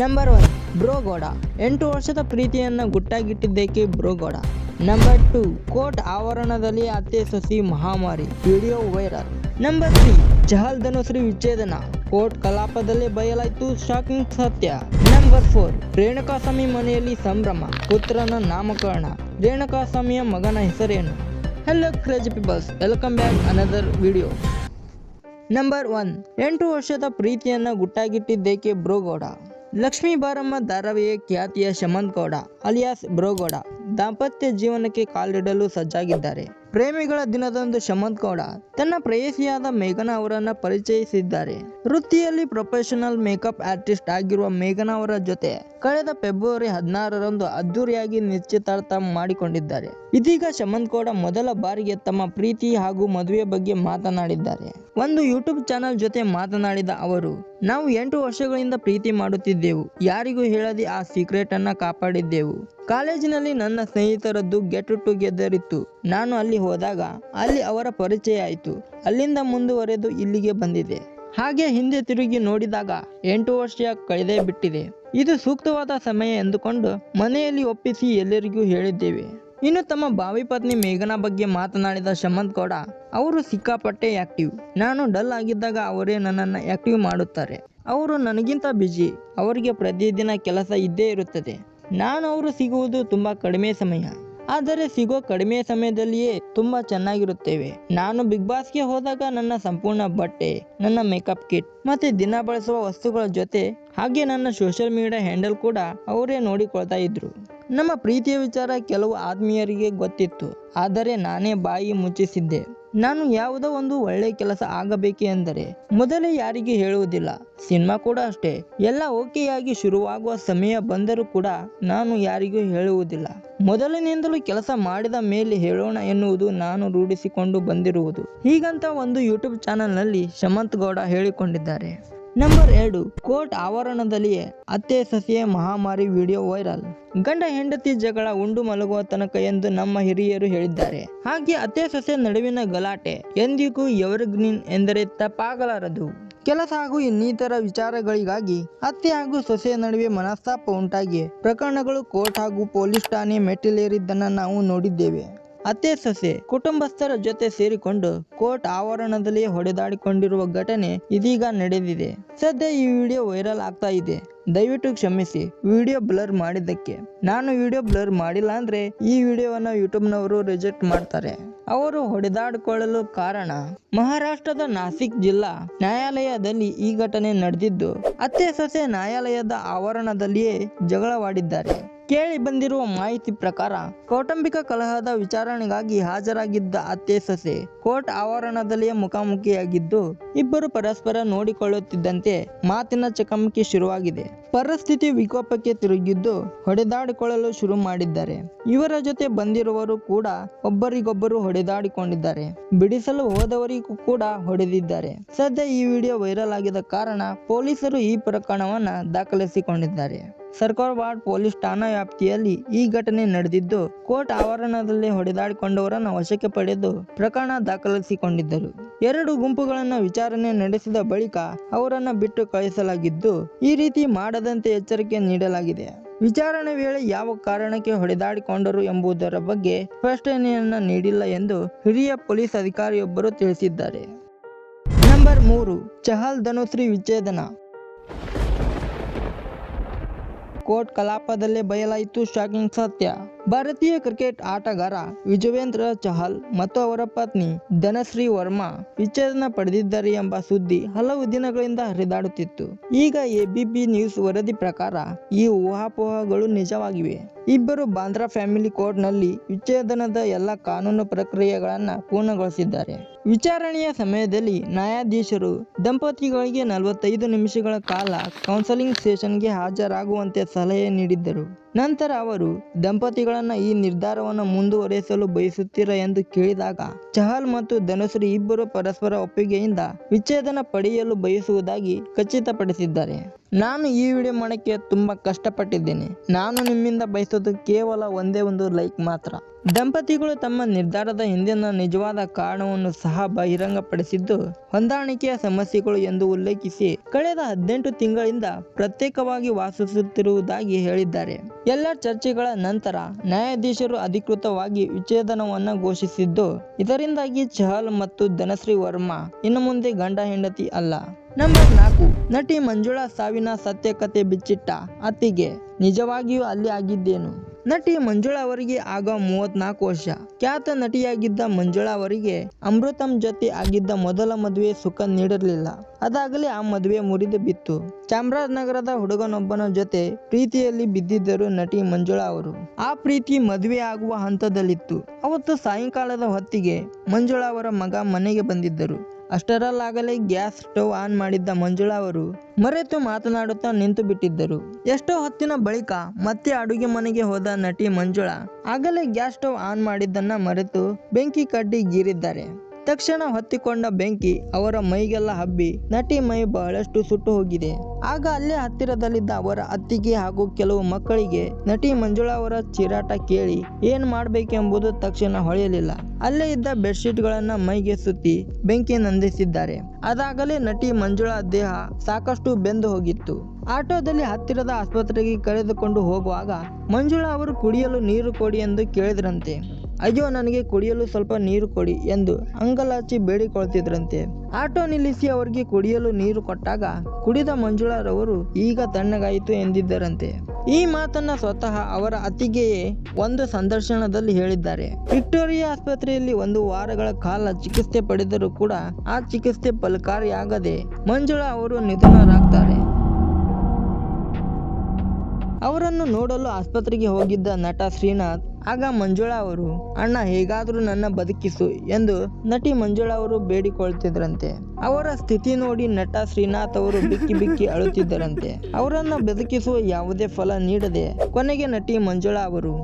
Number one Brogowda ಎಂಟು ವರ್ಷದ ಪ್ರೀತಿಯನ್ನು ಗುಟ್ಟಾಗಿಟ್ಟಿದ್ದಕ್ಕೆ ಬ್ರೋಗೌಡ ನಂಬರ್ ಟು ಕೋರ್ಟ್ ಆವರಣದಲ್ಲಿ ಅತ್ತೆ ಸಸಿ ಮಹಾಮಾರಿ. Video viral number three Chahal Dhanashree ವಿಚ್ಛೇದನ. ಕೋರ್ಟ್ ಕಲಾಪದಲ್ಲಿ ಬಯಲಾಯಿತು ಶಾಕಿಂಗ್ ಸತ್ಯ. ನಂಬರ್ ಫೋರ್ ರೇಣುಕಾಸ್ವಾಮಿ ಮನೆಯಲ್ಲಿ ಸಂಭ್ರಮ. ಪುತ್ರನ ನಾಮಕರಣ. ರೇಣುಕಾಸ್ವಾಮಿಯ ಮಗನ ಹೆಸರೇನು? Hello craze peoples welcome back another video number one ಎಂಟು ವರ್ಷದ ಪ್ರೀತಿಯನ್ನು ಗುಟ್ಟಾಗಿಟ್ಟಿದ್ದೇಕೆ ಬ್ರೋಗೌಡ ಲಕ್ಷ್ಮೀ ಬಾರಮ್ಮ ಧಾರಾವಾಹಿಯ ಖ್ಯಾತಿಯ ಶಮಂತ್ ಗೌಡ ಅಲಿಯಾಸ್ ಬ್ರೋಗೌಡ ದಾಂಪತ್ಯ ಜೀವನಕ್ಕೆ ಕಾಲಿಡಲು ಸಜ್ಜಾಗಿದ್ದಾರೆ. ಪ್ರೇಮಿಗಳ ದಿನದಂದು ಶಮಂತ್ ಗೌಡ ತನ್ನ ಪ್ರೇಯಸಿಯಾದ ಮೇಘನಾ ಅವರನ್ನ ಪರಿಚಯಿಸಿದ್ದಾರೆ. ವೃತ್ತಿಯಲ್ಲಿ ಪ್ರೊಫೆಷನಲ್ ಮೇಕಪ್ ಆರ್ಟಿಸ್ಟ್ ಆಗಿರುವ ಮೇಘನಾ ಅವರ ಜೊತೆ ಕಳೆದ ಫೆಬ್ರವರಿ ಹದಿನಾರರಂದು ಅದ್ದೂರಿಯಾಗಿ ನಿಶ್ಚಿತಾರ್ಥ ಮಾಡಿಕೊಂಡಿದ್ದಾರೆ. ಇದೀಗ ಶಮಂತ್ ಗೌಡ ಮೊದಲ ಬಾರಿಗೆ ತಮ್ಮ ಪ್ರೀತಿ ಹಾಗೂ ಮದುವೆ ಬಗ್ಗೆ ಮಾತನಾಡಿದ್ದಾರೆ. ಒಂದು ಯೂಟ್ಯೂಬ್ ಚಾನೆಲ್ ಜೊತೆ ಮಾತನಾಡಿದ ಅವರು, ನಾವು ಎಂಟು ವರ್ಷಗಳಿಂದ ಪ್ರೀತಿ ಮಾಡುತ್ತಿದ್ದೆವು. ಯಾರಿಗೂ ಹೇಳದೆ ಆ ಸೀಕ್ರೆಟ್ ಅನ್ನ ಕಾಪಾಡಿದ್ದೆವು. ಕಾಲೇಜಿನಲ್ಲಿ ನನ್ನ ಸ್ನೇಹಿತರದ್ದು ಗೆಟ್ ಟುಗೆದರ್ ಇತ್ತು. ನಾನು ಅಲ್ಲಿ ಹೋದಾಗ, ಅಲ್ಲಿ ಅವರ ಪರಿಚಯ ಆಯಿತು. ಅಲ್ಲಿಂದ ಮುಂದುವರೆದು ಇಲ್ಲಿಗೆ ಬಂದಿದೆ. ಹಾಗೆ ಹಿಂದೆ ತಿರುಗಿ ನೋಡಿದಾಗ ಎಂಟು ವರ್ಷ ಕಳೆದೇ ಬಿಟ್ಟಿದೆ. ಇದು ಸೂಕ್ತವಾದ ಸಮಯ ಎಂದುಕೊಂಡು ಮನೆಯಲ್ಲಿ ಒಪ್ಪಿಸಿ ಎಲ್ಲರಿಗೂ ಹೇಳಿದ್ದೇವೆ. ಇನ್ನು ತಮ್ಮ ಬಾವಿ ಪತ್ನಿ ಮೇಘನಾ ಬಗ್ಗೆ ಮಾತನಾಡಿದ ಶಮಂತ್ ಗೌಡ, ಅವರು ಸಿಕ್ಕಾಪಟ್ಟೆ ಆಕ್ಟಿವ್ ನಾನು ಡಲ್ ಆಗಿದ್ದಾಗ ಅವರೇ ನನ್ನನ್ನು ಆಕ್ಟಿವ್ ಮಾಡುತ್ತಾರೆ. ಅವರು ನನಗಿಂತ ಬ್ಯುಸಿ ಅವರಿಗೆ ಪ್ರತಿದಿನ ಕೆಲಸ ಇದ್ದೇ ಇರುತ್ತದೆ. ನಾನು ಅವರು ಸಿಗುವುದು ತುಂಬ ಕಡಿಮೆ ಸಮಯ. ಆದರೆ ಸಿಗೋ ಕಡಿಮೆ ಸಮಯದಲ್ಲಿಯೇ ತುಂಬ ಚೆನ್ನಾಗಿರುತ್ತೇವೆ. ನಾನು ಬಿಗ್ ಬಾಸ್ಗೆ ಹೋದಾಗ ನನ್ನ ಸಂಪೂರ್ಣ ಬಟ್ಟೆ, ನನ್ನ ಮೇಕಪ್ ಕಿಟ್, ಮತ್ತೆ ದಿನ ಬಳಸುವ ವಸ್ತುಗಳ ಜೊತೆ ಹಾಗೆ ನನ್ನ ಸೋಷಿಯಲ್ ಮೀಡಿಯಾ ಹ್ಯಾಂಡಲ್ ಕೂಡ ಅವರೇ ನೋಡಿಕೊಳ್ತಾ ಇದ್ರು. ನಮ್ಮ ಪ್ರೀತಿಯ ವಿಚಾರ ಕೆಲವು ಆತ್ಮೀಯರಿಗೆ ಗೊತ್ತಿತ್ತು, ಆದರೆ ನಾನೇ ಬಾಯಿ ಮುಚ್ಚಿಸಿದ್ದೆ. ನಾನು ಯಾವುದೋ ಒಂದು ಒಳ್ಳೆ ಕೆಲಸ ಆಗಬೇಕೆ ಎಂದರೆ, ಮೊದಲೇ ಯಾರಿಗೆ ಹೇಳುವುದಿಲ್ಲ. ಸಿನಿಮಾ ಕೂಡ ಅಷ್ಟೇ. ಎಲ್ಲ ಓಕೆಯಾಗಿ ಶುರುವಾಗುವ ಸಮಯ ಬಂದರೂ ಕೂಡ ನಾನು ಯಾರಿಗೂ ಹೇಳುವುದಿಲ್ಲ. ಮೊದಲಿನಿಂದಲೂ ಕೆಲಸ ಮಾಡಿದ ಮೇಲೆ ಹೇಳೋಣ ಎನ್ನುವುದು ನಾನು ರೂಢಿಸಿಕೊಂಡು ಬಂದಿರುವುದು. ಹೀಗಂತ ಒಂದು ಯೂಟ್ಯೂಬ್ ಚಾನೆಲ್ನಲ್ಲಿ ಶಮಂತ್ ಗೌಡ ಹೇಳಿಕೊಂಡಿದ್ದಾರೆ. ನಂಬರ್ ಎರಡು, ಕೋರ್ಟ್ ಆವರಣದಲ್ಲಿಯೇ ಅತ್ತೆ ಸಸಿಯ ಮಹಾಮಾರಿ ವಿಡಿಯೋ ವೈರಲ್. ಗಂಡ ಹೆಂಡತಿ ಜಗಳ ಉಂಡು ಮಲಗುವ ತನಕ ಎಂದು ನಮ್ಮ ಹಿರಿಯರು ಹೇಳಿದ್ದಾರೆ. ಹಾಗೆ ಅತ್ತೆ ಸೊಸೆ ನಡುವಿನ ಗಲಾಟೆ ಎಂದಿಗೂ ಎವರ್ಗ್ರೀನ್ ಎಂದರೆ ತಪ್ಪಾಗಲಾರದು. ಕೆಲಸ ಹಾಗೂ ಇನ್ನಿತರ ವಿಚಾರಗಳಿಗಾಗಿ ಅತ್ತೆ ಹಾಗೂ ಸೊಸೆಯ ನಡುವೆ ಮನಸ್ತಾಪ ಉಂಟಾಗಿ ಪ್ರಕರಣಗಳು ಕೋರ್ಟ್ ಹಾಗೂ ಪೊಲೀಸ್ ಠಾಣೆ ಮೆಟ್ಟಿಲೇರಿದ್ದನ್ನು ನಾವು ನೋಡಿದ್ದೇವೆ. ಅತ್ತೆ ಸೊಸೆ ಕುಟುಂಬಸ್ಥರ ಜೊತೆ ಸೇರಿಕೊಂಡು ಕೋರ್ಟ್ ಆವರಣದಲ್ಲಿ ಹೊಡೆದಾಡಿಕೊಂಡಿರುವ ಘಟನೆ ಇದೀಗ ನಡೆದಿದೆ. ಸದ್ಯ ಈ ವಿಡಿಯೋ ವೈರಲ್ ಆಗ್ತಾ ಇದೆ. ದಯವಿಟ್ಟು ಕ್ಷಮಿಸಿ, ವಿಡಿಯೋ ಬ್ಲರ್ ಮಾಡಿದ್ದಕ್ಕೆ. ನಾನು ವಿಡಿಯೋ ಬ್ಲರ್ ಮಾಡಿಲ್ಲ ಅಂದ್ರೆ ಈ ವಿಡಿಯೋವನ್ನು ಯೂಟ್ಯೂಬ್ನವರು ರಿಜೆಕ್ಟ್ ಮಾಡ್ತಾರೆ. ಅವರು ಹೊಡೆದಾಡಿಕೊಳ್ಳಲು ಕಾರಣ, ಮಹಾರಾಷ್ಟ್ರದ ನಾಸಿಕ್ ಜಿಲ್ಲಾ ನ್ಯಾಯಾಲಯದಲ್ಲಿ ಈ ಘಟನೆ ನಡೆದಿದ್ದು, ಅತ್ತೆ ಸೊಸೆ ನ್ಯಾಯಾಲಯದ ಆವರಣದಲ್ಲಿಯೇ ಜಗಳವಾಡಿದ್ದಾರೆ. ಕೇಳಿ ಬಂದಿರುವ ಮಾಹಿತಿ ಪ್ರಕಾರ, ಕೌಟುಂಬಿಕ ಕಲಹದ ವಿಚಾರಣೆಗಾಗಿ ಹಾಜರಾಗಿದ್ದ ಅತ್ತೆ ಸೊಸೆ ಕೋರ್ಟ್ ಆವರಣದಲ್ಲಿಯೇ ಮುಖಾಮುಖಿಯಾಗಿದ್ದು, ಇಬ್ಬರು ಪರಸ್ಪರ ನೋಡಿಕೊಳ್ಳುತ್ತಿದ್ದಂತೆ ಮಾತಿನ ಚಕಮಕಿ ಶುರುವಾಗಿದೆ. ಪರಿಸ್ಥಿತಿ ವಿಕೋಪಕ್ಕೆ ತಿರುಗಿದ್ದು ಹೊಡೆದಾಡಿಕೊಳ್ಳಲು ಶುರು ಮಾಡಿದ್ದಾರೆ. ಇವರ ಜೊತೆ ಬಂದಿರುವವರು ಕೂಡ ಒಬ್ಬರಿಗೊಬ್ಬರು ಹೊಡೆದಾಡಿಕೊಂಡಿದ್ದಾರೆ. ಬಿಡಿಸಲು ಹೋದವರಿಗೂ ಕೂಡ ಹೊಡೆದಿದ್ದಾರೆ. ಸದ್ಯ ಈ ವಿಡಿಯೋ ವೈರಲ್ ಆಗಿದ ಕಾರಣ ಪೊಲೀಸರು ಈ ಪ್ರಕರಣವನ್ನ ದಾಖಲಿಸಿಕೊಂಡಿದ್ದಾರೆ. ಸರ್ಕಾರವಾಡ್ ಪೊಲೀಸ್ ಠಾಣಾ ವ್ಯಾಪ್ತಿಯಲ್ಲಿ ಈ ಘಟನೆ ನಡೆದಿದ್ದು, ಕೋರ್ಟ್ ಆವರಣದಲ್ಲಿ ಹೊಡೆದಾಡಿಕೊಂಡವರನ್ನು ವಶಕ್ಕೆ ಪಡೆದು ಪ್ರಕರಣ ದಾಖಲಿಸಿಕೊಂಡಿದ್ದರು. ಎರಡು ಗುಂಪುಗಳನ್ನು ವಿಚಾರಣೆ ನಡೆಸಿದ ಬಳಿಕ ಅವರನ್ನು ಬಿಟ್ಟು ಕಳಿಸಲಾಗಿದ್ದು, ಈ ರೀತಿ ಮಾಡದಂತೆ ಎಚ್ಚರಿಕೆ ನೀಡಲಾಗಿದೆ. ವಿಚಾರಣೆ ವೇಳೆ ಯಾವ ಕಾರಣಕ್ಕೆ ಹೊಡೆದಾಡಿಕೊಂಡರು ಎಂಬುದರ ಬಗ್ಗೆ ಸ್ಪಷ್ಟನೆಯನ್ನು ನೀಡಿಲ್ಲ ಎಂದು ಹಿರಿಯ ಪೊಲೀಸ್ ಅಧಿಕಾರಿಯೊಬ್ಬರು ತಿಳಿಸಿದ್ದಾರೆ. ನಂಬರ್ ಮೂರು, ಚಹಲ್ ಧನುಶ್ರೀ ವಿಚ್ಛೇದನ. ಕೋರ್ಟ್ ಕಲಾಪದಲ್ಲೇ ಬಯಲಾಯಿತು ಶಾಕಿಂಗ್ ಸತ್ಯ. ಭಾರತೀಯ ಕ್ರಿಕೆಟ್ ಆಟಗಾರ ವಿಜವೇಂದ್ರ ಚಹಲ್ ಮತ್ತು ಅವರ ಪತ್ನಿ ಧನಶ್ರೀ ವರ್ಮಾ ವಿಚ್ಛೇದನ ಪಡೆದಿದ್ದಾರೆ ಎಂಬ ಸುದ್ದಿ ಹಲವು ದಿನಗಳಿಂದ ಹರಿದಾಡುತ್ತಿತ್ತು. ಈಗ ಎಬಿಪಿ ನ್ಯೂಸ್ ವರದಿ ಪ್ರಕಾರ ಈ ಊಹಾಪೋಹಗಳು ನಿಜವಾಗಿವೆ. ಇಬ್ಬರು ಬಾಂದ್ರಾ ಫ್ಯಾಮಿಲಿ ಕೋರ್ಟ್ನಲ್ಲಿ ವಿಚ್ಛೇದನದ ಎಲ್ಲ ಕಾನೂನು ಪ್ರಕ್ರಿಯೆಗಳನ್ನು ಪೂರ್ಣಗೊಳಿಸಿದ್ದಾರೆ. ವಿಚಾರಣೆಯ ಸಮಯದಲ್ಲಿ ನ್ಯಾಯಾಧೀಶರು ದಂಪತಿಗಳಿಗೆ ನಲವತ್ತೈದು ನಿಮಿಷಗಳ ಕಾಲ ಕೌನ್ಸಲಿಂಗ್ ಸೆಷನ್ಗೆ ಹಾಜರಾಗುವಂತೆ ಸಲಹೆ ನೀಡಿದ್ದರು. ನಂತರ ಅವರು, ದಂಪತಿಗಳನ್ನ ಈ ನಿರ್ಧಾರವನ್ನು ಮುಂದುವರಿಸಲು ಬಯಸುತ್ತೀರಾ ಎಂದು ಕೇಳಿದಾಗ, ಚಹಲ್ ಮತ್ತು ಧನುಶ್ರೀ ಇಬ್ಬರು ಪರಸ್ಪರ ಒಪ್ಪಿಗೆಯಿಂದ ವಿಚ್ಛೇದನ ಪಡೆಯಲು ಬಯಸುವುದಾಗಿ ಖಚಿತಪಡಿಸಿದ್ದಾರೆ. ನಾನು ಈ ವಿಡಿಯೋ ಮಾಡೋಕ್ಕೆ ತುಂಬಾ ಕಷ್ಟಪಟ್ಟಿದ್ದೇನೆ. ನಾನು ನಿಮ್ಮಿಂದ ಬಯಸೋದು ಕೇವಲ ಒಂದೇ ಒಂದು ಲೈಕ್ ಮಾತ್ರ. ದಂಪತಿಗಳು ತಮ್ಮ ನಿರ್ಧಾರದ ಹಿಂದಿನ ನಿಜವಾದ ಕಾರಣವನ್ನು ಸಹ ಬಹಿರಂಗಪಡಿಸಿದ್ದು, ಹೊಂದಾಣಿಕೆಯ ಸಮಸ್ಯೆಗಳು ಎಂದು ಉಲ್ಲೇಖಿಸಿ ಕಳೆದ ಹದಿನೆಂಟು ತಿಂಗಳಿಂದ ಪ್ರತ್ಯೇಕವಾಗಿ ವಾಸಿಸುತ್ತಿರುವುದಾಗಿ ಹೇಳಿದ್ದಾರೆ. ಎಲ್ಲ ಚರ್ಚೆಗಳ ನಂತರ ನ್ಯಾಯಾಧೀಶರು ಅಧಿಕೃತವಾಗಿ ವಿಚ್ಛೇದನವನ್ನು ಘೋಷಿಸಿದ್ದು, ಇದರಿಂದಾಗಿ ಚಹಲ್ ಮತ್ತು ಧನಶ್ರೀ ವರ್ಮಾ ಇನ್ನು ಮುಂದೆ ಗಂಡ ಹೆಂಡತಿ ಅಲ್ಲ. ನಂಬರ್ ನಾಲ್ಕು, ನಟಿ ಮಂಜುಳಾ ಸಾವಿನ ಸತ್ಯಕತೆ ಬಿಚ್ಚಿಟ್ಟ ಅತ್ತಿಗೆ. ನಿಜವಾಗಿಯೂ ಅಲ್ಲಿ ಆಗಿದ್ದೇನು? ನಟಿ ಮಂಜುಳಾ ಅವರಿಗೆ ಆಗ ಮೂವತ್ನಾಲ್ಕು ವರ್ಷ. ಖ್ಯಾತ ನಟಿಯಾಗಿದ್ದ ಮಂಜುಳಾ ಅವರಿಗೆ ಅಮೃತಂ ಜೊತೆ ಆಗಿದ್ದ ಮೊದಲ ಮದುವೆ ಸುಖ ನೀಡಿರಲಿಲ್ಲ. ಅದಾಗಲೇ ಆ ಮದುವೆ ಮುರಿದು ಬಿತ್ತು. ಚಾಮರಾಜನಗರದ ಹುಡುಗನೊಬ್ಬನ ಜೊತೆ ಪ್ರೀತಿಯಲ್ಲಿ ಬಿದ್ದಿದ್ದರು ನಟಿ ಮಂಜುಳಾ ಅವರು. ಆ ಪ್ರೀತಿ ಮದುವೆ ಆಗುವ ಹಂತದಲ್ಲಿತ್ತು. ಅವತ್ತು ಸಾಯಂಕಾಲದ ಹೊತ್ತಿಗೆ ಮಂಜುಳಾ ಅವರ ಮಗ ಮನೆಗೆ ಬಂದಿದ್ದರು. ಅಷ್ಟರಲ್ಲಾಗಲೇ ಗ್ಯಾಸ್ ಸ್ಟವ್ ಆನ್ ಮಾಡಿದ್ದ ಮಂಜುಳಾ ಅವರು ಮರೆತು ಮಾತನಾಡುತ್ತಾ ನಿಂತು ಬಿಟ್ಟಿದ್ದರು. ಎಷ್ಟೋ ಹೊತ್ತಿನ ಬಳಿಕ ಮತ್ತೆ ಅಡುಗೆ ಮನೆಗೆ ಹೋದ ನಟಿ ಮಂಜುಳಾ ಆಗಲೇ ಗ್ಯಾಸ್ ಸ್ಟವ್ ಆನ್ ಮಾಡಿದ್ದನ್ನ ಮರೆತು ಬೆಂಕಿ ಕಡ್ಡಿ ಗೀರಿದ್ದಾರೆ. ತಕ್ಷಣ ಹೊತ್ತಿಕೊಂಡ ಬೆಂಕಿ ಅವರ ಮೈಗೆಲ್ಲ ಹಬ್ಬಿ ನಟಿ ಮೈ ಬಹಳಷ್ಟು ಸುಟ್ಟು ಹೋಗಿದೆ. ಆಗ ಅಲ್ಲೇ ಹತ್ತಿರದಲ್ಲಿದ್ದ ಅವರ ಅತ್ತಿಗೆ ಹಾಗೂ ಕೆಲವು ಮಕ್ಕಳಿಗೆ ನಟಿ ಮಂಜುಳಾ ಅವರ ಚಿರಾಟ ಕೇಳಿ ಏನ್ ಮಾಡಬೇಕೆಂಬುದು ತಕ್ಷಣ ಹೊಳೆಯಲಿಲ್ಲ. ಅಲ್ಲೇ ಇದ್ದ ಬೆಡ್ಶೀಟ್ಗಳನ್ನ ಮೈಗೆ ಸುತ್ತಿ ಬೆಂಕಿ ನಂದಿಸಿದ್ದಾರೆ. ಅದಾಗಲೇ ನಟಿ ಮಂಜುಳಾ ದೇಹ ಸಾಕಷ್ಟು ಬೆಂದು ಹೋಗಿತ್ತು. ಆಟೋದಲ್ಲಿ ಹತ್ತಿರದ ಆಸ್ಪತ್ರೆಗೆ ಕರೆದುಕೊಂಡು ಹೋಗುವಾಗ ಮಂಜುಳಾ ಅವರು ಕುಡಿಯಲು ನೀರು ಕೊಡಿ ಎಂದು ಕೇಳಿದ್ರಂತೆ. ಅಯ್ಯೋ, ನನಗೆ ಕುಡಿಯಲು ಸ್ವಲ್ಪ ನೀರು ಕೊಡಿ ಎಂದು ಅಂಗಲಾಚಿ ಬೇಡಿಕೊಳ್ತಿದ್ರಂತೆ. ಆಟೋ ನಿಲ್ಲಿಸಿ ಅವರಿಗೆ ಕುಡಿಯಲು ನೀರು ಕೊಟ್ಟಾಗ ಕುಡಿದ ಮಂಜುಳಾರವರು, ಈಗ ತಣ್ಣಗಾಯಿತು ಎಂದಿದ್ದರಂತೆ. ಈ ಮಾತನ್ನ ಸ್ವತಃ ಅವರ ಅತಿಗೆಯೇ ಒಂದು ಸಂದರ್ಶನದಲ್ಲಿ ಹೇಳಿದ್ದಾರೆ. ವಿಕ್ಟೋರಿಯಾ ಆಸ್ಪತ್ರೆಯಲ್ಲಿ ಒಂದು ವಾರಗಳ ಕಾಲ ಚಿಕಿತ್ಸೆ ಪಡೆದರೂ ಕೂಡ ಆ ಚಿಕಿತ್ಸೆ ಫಲಕಾರಿಯಾಗದೆ ಮಂಜುಳಾ ಅವರು ನಿಧನರಾಗ್ತಾರೆ. ಅವರನ್ನು ನೋಡಲು ಆಸ್ಪತ್ರೆಗೆ ಹೋಗಿದ್ದ ನಟ ಶ್ರೀನಾಥ್ ಆಗ ಮಂಜುಳಾ ಅವರು, ಅಣ್ಣ, ಹೇಗಾದರೂ ನನ್ನ ಬದುಕಿಸು ಎಂದು ನಟಿ ಮಂಜುಳಾ ಅವರು ಬೇಡಿಕೊಳ್ತಿದ್ರಂತೆ. ಅವರ ಸ್ಥಿತಿ ನೋಡಿ ನಟ ಶ್ರೀನಾಥ್ ಅವರು ಬಿಕ್ಕಿ ಬಿಕ್ಕಿ ಅಳುತ್ತಿದ್ದರಂತೆ. ಅವರನ್ನು ಬದುಕಿಸುವ ಯಾವುದೇ ಫಲ ನೀಡದೆ ಕೊನೆಗೆ ನಟಿ ಮಂಜುಳಾ ಅವರು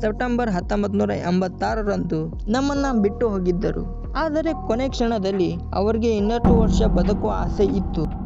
ಸೆಪ್ಟೆಂಬರ್ ಹತ್ತೊಂಬತ್ ನೂರ ಎಂಬತ್ತಾರರಂದು ನಮ್ಮನ್ನ ಬಿಟ್ಟು ಹೋಗಿದ್ದರು. ಆದರೆ ಕೊನೆ ಕ್ಷಣದಲ್ಲಿ ಅವರಿಗೆ ಇನ್ನಷ್ಟು ವರ್ಷ ಬದುಕುವ ಆಸೆ ಇತ್ತು.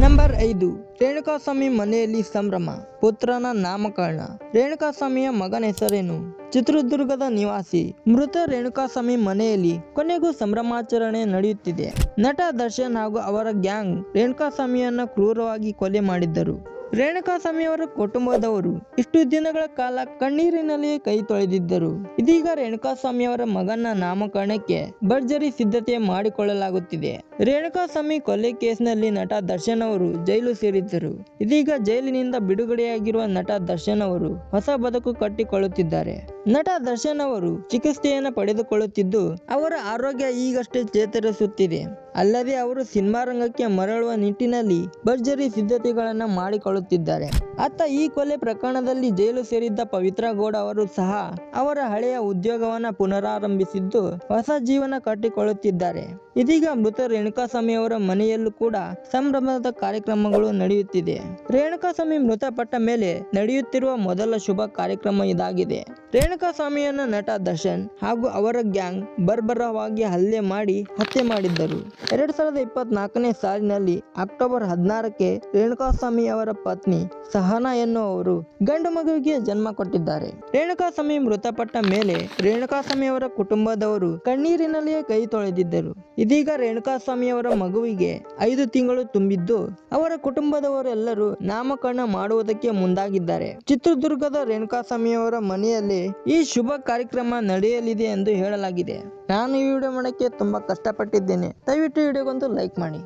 ನಂಬರ್ ಐದು, ರೇಣುಕಾಸ್ವಾಮಿ ಮನೆಯಲ್ಲಿ ಸಂಭ್ರಮ, ಪುತ್ರನ ನಾಮಕರಣ. ರೇಣುಕಾಸ್ವಾಮಿಯ ಮಗನ ಹೆಸರೇನು? ಚಿತ್ರದುರ್ಗದ ನಿವಾಸಿ. ಮೃತ ರೇಣುಕಾಸ್ವಾಮಿ ಮನೆಯಲ್ಲಿ ಕೊನೆಗೂ ಸಂಭ್ರಮಾಚರಣೆ ನಡೆಯುತ್ತಿದೆ. ನಟ ದರ್ಶನ್ ಹಾಗೂ ಅವರ ಗ್ಯಾಂಗ್ ರೇಣುಕಾಸ್ವಾಮಿಯನ್ನ ಕ್ರೂರವಾಗಿ ಕೊಲೆ ಮಾಡಿದ್ದರು. ರೇಣುಕಾಸ್ವಾಮಿಯವರ ಕುಟುಂಬದವರು. ಇಷ್ಟು ದಿನಗಳ ಕಾಲ ಕಣ್ಣೀರಿನಲ್ಲಿಯೇ ಕೈ ತೊಳೆದಿದ್ದರು. ಇದೀಗ ರೇಣುಕಾಸ್ವಾಮಿಯವರ ಮಗನ ನಾಮಕರಣಕ್ಕೆ ಭರ್ಜರಿ ಸಿದ್ಧತೆ ಮಾಡಿಕೊಳ್ಳಲಾಗುತ್ತಿದೆ. ರೇಣುಕಾಸ್ವಾಮಿ ಕೊಲೆ ಕೇಸ್ನಲ್ಲಿ ನಟ ದರ್ಶನ್ ಅವರು ಜೈಲು ಸೇರಿದ್ದರು. ಇದೀಗ ಜೈಲಿನಿಂದ ಬಿಡುಗಡೆಯಾಗಿರುವ ನಟ ದರ್ಶನ್ ಅವರು ಹೊಸ ಬದುಕು ಕಟ್ಟಿಕೊಳ್ಳುತ್ತಿದ್ದಾರೆ. ನಟ ದರ್ಶನ್ ಅವರು ಚಿಕಿತ್ಸೆಯನ್ನು ಪಡೆದುಕೊಳ್ಳುತ್ತಿದ್ದು, ಅವರ ಆರೋಗ್ಯ ಈಗಷ್ಟೇ ಚೇತರಿಸುತ್ತಿದೆ. ಅಲ್ಲದೆ ಅವರು ಸಿನಿಮಾ ರಂಗಕ್ಕೆ ಮರಳುವ ನಿಟ್ಟಿನಲ್ಲಿ ಭರ್ಜರಿ ಸಿದ್ಧತೆಗಳನ್ನು ಮಾಡಿಕೊಳ್ಳುತ್ತಿದ್ದಾರೆ. ಅತ್ತ ಈ ಕೊಲೆ ಪ್ರಕರಣದಲ್ಲಿ ಜೈಲು ಸೇರಿದ್ದ ಪವಿತ್ರ ಗೌಡ ಅವರು ಸಹ ಅವರ ಹಳೆಯ ಉದ್ಯೋಗವನ್ನ ಪುನರಾರಂಭಿಸಿದ್ದು, ಹೊಸ ಜೀವನ ಕಟ್ಟಿಕೊಳ್ಳುತ್ತಿದ್ದಾರೆ. ಇದೀಗ ಮೃತ ರೇಣುಕಾಸ್ವಾಮಿ ಅವರ ಮನೆಯಲ್ಲೂ ಕೂಡ ಸಂಭ್ರಮದ ಕಾರ್ಯಕ್ರಮಗಳು ನಡೆಯುತ್ತಿದೆ. ರೇಣುಕಾಸ್ವಾಮಿ ಮೃತಪಟ್ಟ ಮೇಲೆ ನಡೆಯುತ್ತಿರುವ ಮೊದಲ ಶುಭ ಕಾರ್ಯಕ್ರಮ ಇದಾಗಿದೆ. ರೇಣುಕಾಸ್ವಾಮಿಯನ್ನ ನಟ ದರ್ಶನ್ ಹಾಗೂ ಅವರ ಗ್ಯಾಂಗ್ ಬರ್ಬರವಾಗಿ ಹಲ್ಲೆ ಮಾಡಿ ಹತ್ಯೆ ಮಾಡಿದ್ದರು. ಎರಡ್ ಸಾವಿರದ ಇಪ್ಪತ್ನಾಲ್ಕನೇ ಸಾಲಿನಲ್ಲಿ ಅಕ್ಟೋಬರ್ ಹದಿನಾರಕ್ಕೆ ರೇಣುಕಾಸ್ವಾಮಿ ಅವರ ಪತ್ನಿ ಸಹನಾ ಎನ್ನುವವರು ಗಂಡು ಮಗುವಿಗೆ ಜನ್ಮ ಕೊಟ್ಟಿದ್ದಾರೆ. ರೇಣುಕಾಸ್ವಾಮಿ ಮೃತಪಟ್ಟ ಮೇಲೆ ರೇಣುಕಾಸ್ವಾಮಿ ಅವರ ಕುಟುಂಬದವರು ಕಣ್ಣೀರಿನಲ್ಲಿಯೇ ಕೈ ತೊಳೆದಿದ್ದರು. ಇದೀಗ ರೇಣುಕಾಸ್ವಾಮಿ ಅವರ ಮಗುವಿಗೆ ಐದು ತಿಂಗಳು ತುಂಬಿದ್ದು, ಅವರ ಕುಟುಂಬದವರೆಲ್ಲರೂ ನಾಮಕರಣ ಮಾಡುವುದಕ್ಕೆ ಮುಂದಾಗಿದ್ದಾರೆ. ಚಿತ್ರದುರ್ಗದ ರೇಣುಕಾಸ್ವಾಮಿ ಅವರ ಮನೆಯಲ್ಲಿ ಈ ಶುಭ ಕಾರ್ಯಕ್ರಮ ನಡೆಯಲಿದೆ ಎಂದು ಹೇಳಲಾಗಿದೆ. ನಾನು ಈ ವಿಡಿಯೋ ಮಾಡೋಕ್ಕೆ ತುಂಬಾ ಕಷ್ಟಪಟ್ಟಿದ್ದೇನೆ. ದಯವಿಟ್ಟು ವಿಡಿಯೋಗೊಂದು ಲೈಕ್ ಮಾಡಿ.